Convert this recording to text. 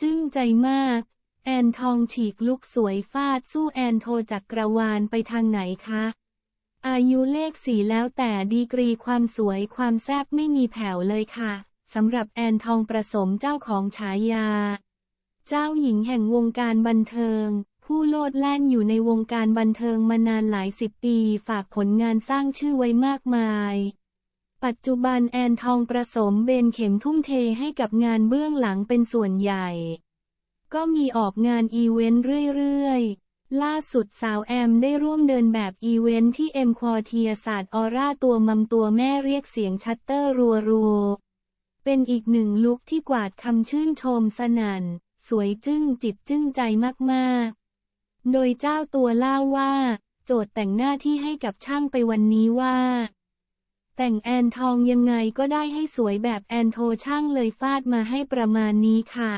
จึ้งใจมาก แอนทองฉีกลุกสวยฟาดสู้แอนโทจากกระวานไปทางไหนคะ อายุเลขสี่แล้วแต่ดีกรีความสวยความแซบไม่มีแผ่วเลยค่ะสำหรับแอนทองประสมเจ้าของฉายา เจ้าหญิงแห่งวงการบันเทิง ผู้โลดแล่นอยู่ในวงการบันเทิงมานานหลายสิบปี ฝากผลงานสร้างชื่อไว้มากมาย ปัจจุบันแอนทองประสมเบนเข็มทุ่มเทให้กับงานเบื้องหลังเป็นส่วนใหญ่ ก็มีออกงานอีเวนต์เรื่อยๆ ล่าสุดสาวแอมได้ร่วมเดินแบบอีเวนต์ที่เอ็มควอเทียศาสตร์ออร่าตัวมัมตัวแม่เรียกเสียงชัตเตอร์รัวๆ เป็นอีกหนึ่งลุคที่กวาดคำชื่นชมสนั่น สวยจึ้งจิตจึ้งใจมากๆ โดยเจ้าตัวเล่าว่า โจทย์แต่งหน้าที่ให้กับช่างไปวันนี้ว่า แต่งแอนทองยังไงก็ได้ให้สวยแบบแอนโทช่างเลยฟาดมาให้ประมาณนี้ค่ะ